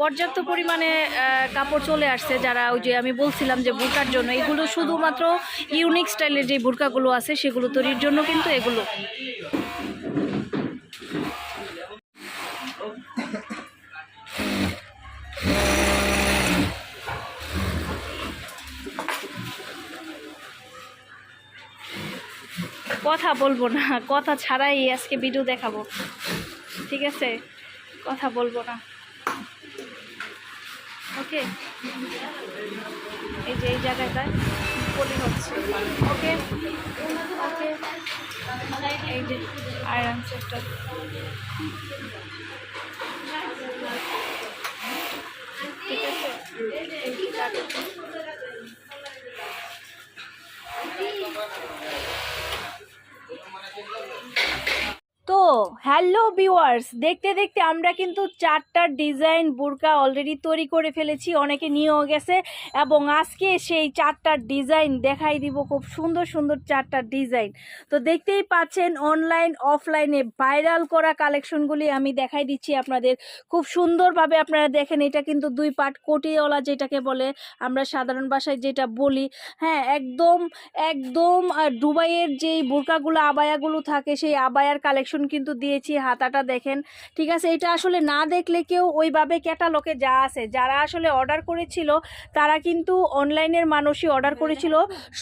পর্যাপ্ত পরিমাণে কাপড় চলে আসছে যারা ওই যে আমি বলছিলাম যে বুরকার জন্য। এগুলো শুধুমাত্র ইউনিক স্টাইলের যে বুরকাগুলো আছে, সেগুলো তৈরির জন্য কিন্তু এগুলো। কথা বলব না, কথা ছাড়াই আজকে ভিডিও দেখাবো। ঠিক আছে? কথা বলব না। ওকে? এই যে এই জায়গাটায় পলি হচ্ছে। ওকে? ওকে? এই যে আয়রন সেক্টর ঠিক আছে যে জায়গাটা। তো হ্যালো ভিউয়ার্স দেখতে দেখতে আমরা কিন্তু চারটা ডিজাইন বুরকা অলরেডি তৈরি করে ফেলেছি অনেকে নিয়েও গেছে এবং আজকে সেই চারটা ডিজাইন দেখাই দিব খুব সুন্দর সুন্দর চারটা ডিজাইন তো দেখতেই পাচ্ছেন অনলাইন অফলাইনে ভাইরাল করা কালেকশনগুলি আমি দেখাই দিচ্ছি আপনাদের। খুব সুন্দরভাবে আপনারা দেখেন এটা কিন্তু দুই পাট কোটিওয়ালা যেটাকে বলে আমরা সাধারণ ভাষায় যেটা বলি। হ্যাঁ একদম একদম আহ, দুবাইয়ের যেই বোরকাগুলো আবায়াগুলো থাকে সেই আবায়ার কালেকশন কিন্তু দিয়েছি হাতাটা দেখেন। ঠিক আছে এটা আসলে না দেখলে কেউ ওইভাবে ক্যাটালগে যা আছে যারা আসলে অর্ডার করেছিল তারা কিন্তু অনলাইনের মানুষই অর্ডার করেছিল।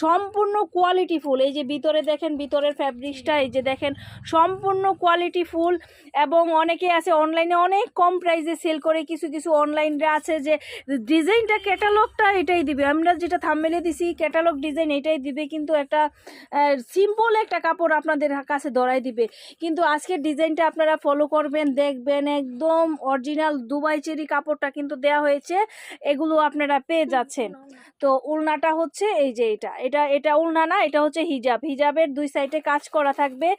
সম্পূর্ণ কোয়ালিটি ফুল এই যে ভিতরে দেখেন ভিতরের ফ্যাব্রিক্সটা এই যে দেখেন সম্পূর্ণ কোয়ালিটি ফুল এবং অনেকে আছে অনলাইনে অনেক কম প্রাইসে সেল করে কিছু কিছু অনলাইনে আছে যে ডিজাইনটা ক্যাটালগটা এটাই দিবে। আমরা যেটা থামমেলে দিছি ক্যাটালগ ডিজাইন এটাই দিবে কিন্তু একটা সিম্পল একটা কাপড় আপনাদের কাছে ধরাই দিবে। কিন্তু আজকের ডিজাইনটা আপনারা ফলো করবেন, দেখবেন। একদম অরিজিনাল দুবাই চেরি কাপড়টা কিন্তু দেয়া হয়েছে, এগুলো আপনারা পেয়ে যাচ্ছেন। তো উলনাটা হচ্ছে এই যে এটা। এটা এটা উলনা না, এটা হচ্ছে হিজাব। হিজাবের দুই সাইডে কাজ করা থাকবে।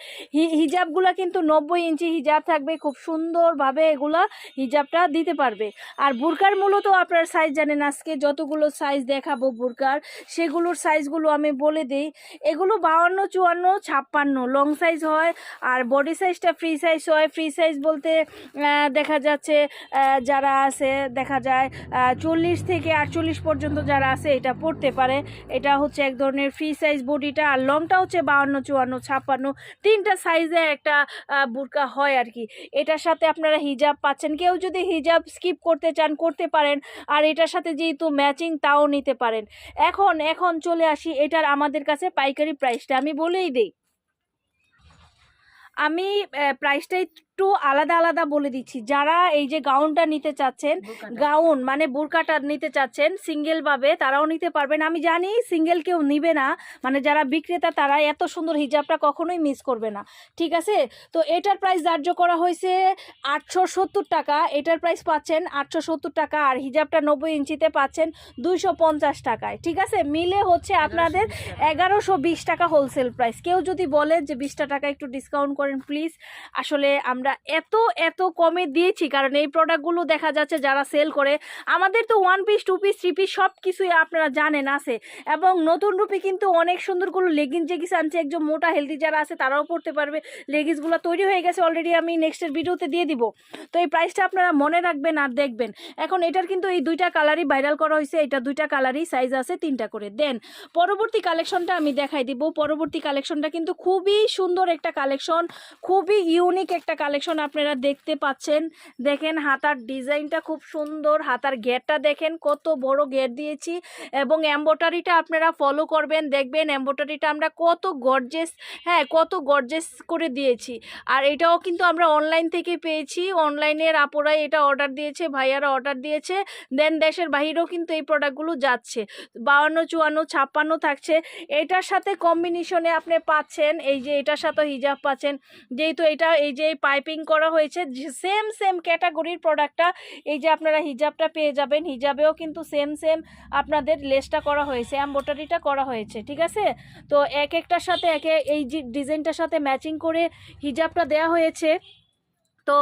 হিজাবগুলা কিন্তু নব্বই ইঞ্চি হিজাব থাকবে, খুব সুন্দরভাবে এগুলা হিজাবটা দিতে পারবে। আর বুরকার মূলত আপনার সাইজ জানেন, আজকে যতগুলো সাইজ দেখাবো বুরকার, সেগুলোর সাইজগুলো আমি বলে দিই। এগুলো বাউান্ন, চুয়ান্ন, ছাপ্পান্ন লং সাইজ হয়। আর বডি সাইজটা ফ্রি সাইজ হয় ফ্রি সাইজ বলতে দেখা যাচ্ছে যারা আছে, দেখা যায় চল্লিশ থেকে আটচল্লিশ পর্যন্ত যারা আছে, এটা পড়তে পারে। এটা হচ্ছে এক ধরনের ফ্রি সাইজ বডিটা আর লংটা হচ্ছে বাউান্ন, চুয়ান্ন, ছাপ্পান্ন। তিনটা সাইজে একটা বুরকা হয় আর কি। এটার সাথে আপনারা হিজাব পাচ্ছেন। কেউ যদি হিজাব স্কিপ করতে চান, করতে পারেন। আর এটার সাথে যেহেতু ম্যাচিং তাও নিতে পারেন। এখন এখন চলে আসি, এটার আমাদের কাছে পাইকারি প্রাইসটা আমি বলেই দিই। আমি প্রাইসটা একটু আলাদা আলাদা বলে দিচ্ছি। যারা এই যে গাউনটা নিতে চাচ্ছেন গাউন মানে বোরকাটা নিতে চাচ্ছেন সিঙ্গেল ভাবে তারাও নিতে পারবেন। আমি জানি সিঙ্গেল কেউ নিবে না মানে যারা বিক্রেতা তারা এত সুন্দর হিজাবটা কখনোই মিস করবে না। ঠিক আছে? তো এটার প্রাইস ধার্য করা হয়েছে আটশো সত্তর টাকা। এটার প্রাইস পাচ্ছেন আটশো সত্তর টাকা আর হিজাবটা নব্বই ইঞ্চিতে পাচ্ছেন দুইশো পঞ্চাশ টাকায়। ঠিক আছে? মিলে হচ্ছে আপনাদের এগারোশো বিশ টাকা। হোলসেল প্রাইস কেউ যদি বলে যে বিশটা টাকা একটু ডিসকাউন্ট করেন প্লিজ আসলে আমরা এত এত কমে দিয়েছি। কারণ এই প্রোডাক্টগুলো দেখা যাচ্ছে যারা সেল করে, আমাদের তো one piece two piece three piece সব কিছুই আপনারা জানেন আছে। এবং নতুন রূপে কিন্তু অনেক সুন্দরগুলো লেগিংস জেগিস আনছে। একজন মোটা হেলদি যারা আছে, তারাও পড়তে পারবে। লেগিংসগুলো তৈরি হয়ে গেছে অলরেডি আমি নেক্সটের ভিডিওতে দিয়ে দিব। তো এই প্রাইসটা আপনারা মনে রাখবেন আর দেখবেন। এখন এটার কিন্তু এই দুইটা কালারই ভাইরাল করা হয়েছে। এটা দুইটা কালারই সাইজ আছে, তিনটা করে। দেন পরবর্তী কালেকশনটা আমি দেখাই দিব। পরবর্তী কালেকশনটা কিন্তু খুবই সুন্দর একটা কালেকশন খুবই ইউনিক একটা কালেকশন আপনারা দেখতে পাচ্ছেন। দেখেন হাতার ডিজাইনটা খুব সুন্দর, হাতার গেটটা দেখেন কত বড় গেট দিয়েছি এবং এম্বোটারিটা আপনারা ফলো করবেন, দেখবেন এম্বোটারিটা আমরা কত গর্জেস হ্যাঁ কত গর্জেস করে দিয়েছি। আর এটাও কিন্তু আমরা অনলাইন থেকে পেয়েছি অনলাইনের আপুরাই এটা অর্ডার দিয়েছে, ভাইয়ারা অর্ডার দিয়েছে দেন দেশের বাহিরেও কিন্তু এই প্রোডাক্টগুলো যাচ্ছে। বাউান্ন চুয়ান্ন, ছাপ্পান্ন থাকছে। এটার সাথে কম্বিনেশনে আপনি পাচ্ছেন, এই যে এটার সাথে হিজাব পাচ্ছেন, যেহেতু এটা এই যে পাইপিং করা হয়েছে। সেম সেম ক্যাটাগরির প্রোডাক্টটা এই যে আপনারা হিজাবটা পেয়ে যাবেন। হিজাবেও কিন্তু সেম সেম আপনাদের লেসটা করা হয়েছে এম্বোটারিটা করা হয়েছে, ঠিক আছে? তো এক একটার সাথে, একে এই ডিজাইনটার সাথে ম্যাচিং করে হিজাবটা দেয়া হয়েছে। তো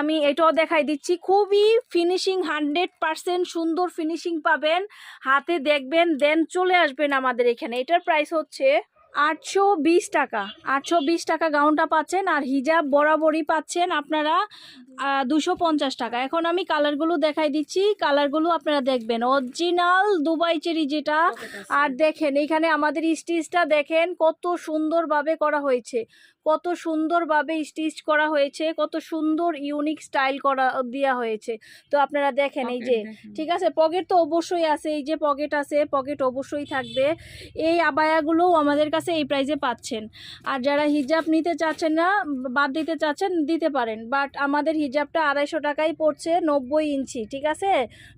আমি এটাও দেখাই দিচ্ছি। খুবই ফিনিশিং হান্ড্রেড পারসেন্ট সুন্দর ফিনিশিং পাবেন। হাতে দেখবেন দেন চলে আসবেন আমাদের এখানে। এটার প্রাইস হচ্ছে আটশো বিশ টাকা। আটশো বিশ টাকা গাউনটা পাচ্ছেন আর হিজাব বরাবরই পাচ্ছেন আপনারা দুশো পঞ্চাশ টাকা। এখন আমি কালারগুলো দেখাই দিচ্ছি। কালারগুলো আপনারা দেখবেন। অরিজিনাল দুবাই চেরি যেটা আর দেখেন এখানে আমাদের স্টিচটা দেখেন কত সুন্দরভাবে করা হয়েছে। কত সুন্দরভাবে স্টিচ করা হয়েছে কত সুন্দর ইউনিক স্টাইল করা দেওয়া হয়েছে। তো আপনারা দেখেন এই যে ঠিক আছে? পকেট তো অবশ্যই আছে এই যে পকেট আছে পকেট অবশ্যই থাকবে। এই আবায়াগুলোও আমাদের কাছে এই প্রাইজে পাচ্ছেন। আর যারা হিজাব নিতে চাচ্ছেন না, বাদ দিতে চাচ্ছেন, দিতে পারেন। বাট আমাদের হিজাবটা আড়াইশো টাকাই পড়ছে নব্বই ইঞ্চি, ঠিক আছে?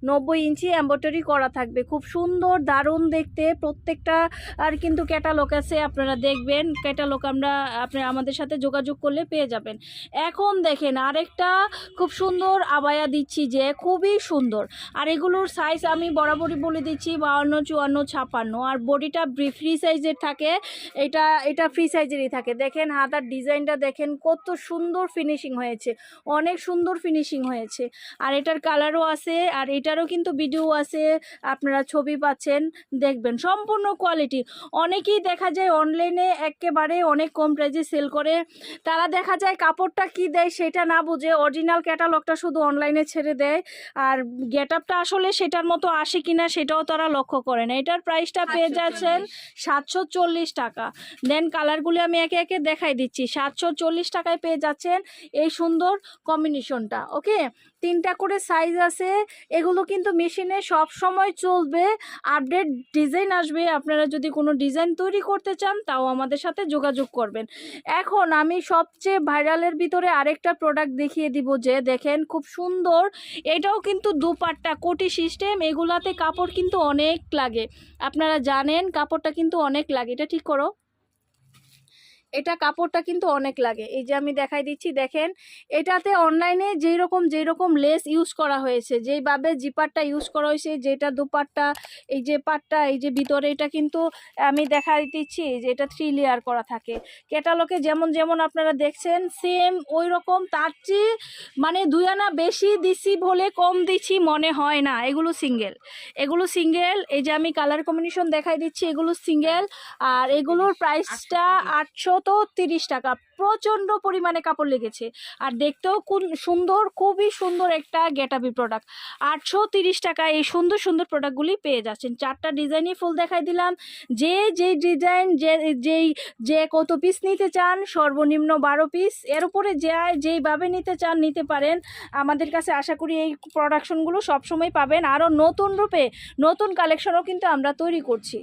নব্বই ইঞ্চি এম্ব্রয়ডারি করা থাকবে। খুব সুন্দর, দারুণ দেখতে। প্রত্যেকটা, আর কিন্তু ক্যাটালগ আছে, আপনারা দেখবেন। ক্যাটালগ আমরা, আপনারা আমাদের সাথে যোগাযোগ করলে পেয়ে যাবেন। এখন দেখেন, আরেকটা খুব সুন্দর আবায়া দিচ্ছি যে, খুবই সুন্দর। আর এগুলোর সাইজ আমি বরাবরই বলে দিচ্ছি, বাউন্ন, চুয়ান্ন, ছাপান্ন। আর বডিটা ফ্রি সাইজের থাকে। এটা এটা ফ্রি সাইজেরই থাকে। দেখেন হাতার ডিজাইনটা দেখেন কত সুন্দর ফিনিশিং হয়েছে। অনেক সুন্দর ফিনিশিং হয়েছে। আর এটার কালারও আছে আর এটারও কিন্তু ভিডিও আছে আপনারা ছবি পাচ্ছেন দেখবেন। সম্পূর্ণ কোয়ালিটি অনেকেই দেখা যায় অনলাইনে একেবারে অনেক কম প্রাইজে সেল করে। তারা দেখা যায় কাপড়টা কি দেয় সেটা না বুঝে অরিজিনাল ক্যাটালগটা শুধু অনলাইনে ছেড়ে দেয়। আর গেট আপটা আসলে সেটার মতো আসে কিনা সেটাও তারা লক্ষ্য করে না। এটার প্রাইসটা পেয়ে যাচ্ছেন সাতশো চল্লিশ টাকা। দেন কালারগুলি আমি একে একে দেখাই দিচ্ছি। সাতশো চল্লিশ টাকায় পেয়ে যাচ্ছেন এই সুন্দর কম্বিনেশনটা ওকে তিনটা করে সাইজ আছে, এগুলো কিন্তু মেশিনে সব সময় চলবে। আপডেট ডিজাইন আসবে। আপনারা যদি কোনো ডিজাইন তৈরি করতে চান, তাও আমাদের সাথে যোগাযোগ করবেন। এখন আমি সবচেয়ে ভাইরালের ভিতরে আরেকটা প্রোডাক্ট দেখিয়ে দিব যে, দেখেন খুব সুন্দর। এটাও কিন্তু দুপাট্টা, কোটি সিস্টেম এগুলাতে কাপড় কিন্তু অনেক লাগে। আপনারা জানেন, কাপড়টা কিন্তু অনেক লাগে। এটা ঠিক করো। এটা কাপড়টা কিন্তু অনেক লাগে। এই যে আমি দেখাই দিচ্ছি দেখেন এটাতে অনলাইনে যেই রকম যেই রকম লেস ইউজ করা হয়েছে যেইভাবে জিপারটা ইউজ করা হয়েছে যেটা দুপাট্টা এই যে পাটটা এই যে ভিতরে এটা কিন্তু আমি দেখাই দিচ্ছি যে এটা থ্রি লেয়ার করা থাকে। ক্যাটালগে যেমন যেমন আপনারা দেখছেন সেম ওই রকম তার চেয়ে মানে দুই আনা বেশি দিছি বলে কম দিচ্ছি মনে হয় না। এগুলো সিঙ্গেল এগুলো সিঙ্গেল এই যে আমি কালার কম্বিনেশন দেখাই দিচ্ছি এগুলো সিঙ্গেল আর এগুলোর প্রাইসটা আটশো তিরিশ টাকা প্রচণ্ড পরিমাণে কাপড় লেগেছে। আর দেখতেও কোন সুন্দর, খুবই সুন্দর একটা গেটাবি প্রোডাক্ট আটশো তিরিশ টাকায় এই সুন্দর সুন্দর প্রোডাক্টগুলি পেয়ে যাচ্ছেন। চারটা ডিজাইনই ফুল দেখাই দিলাম। যে যেই ডিজাইন, যে, যেই, যে কত পিস নিতে চান, সর্বনিম্ন বারো পিস এর উপরে যে, যেইভাবে নিতে চান, নিতে পারেন। আমাদের কাছে আশা করি এই প্রোডাকশনগুলো সবসময় পাবেন। আরও নতুন রূপে, নতুন কালেকশনও কিন্তু আমরা তৈরি করছি।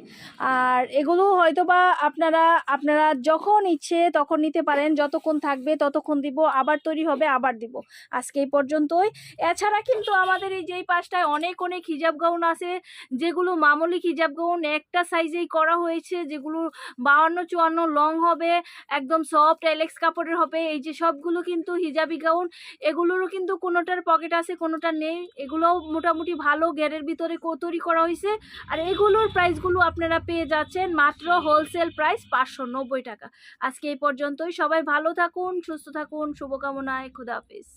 আর এগুলো হয়তো বা আপনারা আপনারা যখন ইচ্ছে তখন নিতে পারেন। যতক্ষণ থাকবে ততক্ষণ দিব, আবার তৈরি হবে, আবার দিব। আজকে এই পর্যন্তই। এছাড়া কিন্তু আমাদের এই যেই পাশটায় অনেক অনেক হিজাব গাউন আছে, যেগুলো মামুলি হিজাব গাউন একটা সাইজেই করা হয়েছে, যেগুলো বাউন্ন, চুয়ান্ন লং হবে, একদম সফট এলেক্স কাপড়ের হবে। এই যে সবগুলো কিন্তু হিজাবি গাউন, এগুলোরও কিন্তু কোনোটার পকেট আছে, কোনোটার নেই। এগুলোও মোটামুটি ভালো গ্যারের ভিতরে তৈরি করা হয়েছে। আর এগুলোর প্রাইসগুলো আপনারা পেয়ে যাচ্ছেন মাত্র হোলসেল প্রাইস পাঁচশো নব্বই টাকা। আজকে এই পর্যন্তই। সবাই ভালো থাকুন সুস্থ থাকুন শুভকামনায় খুদাহাফিজ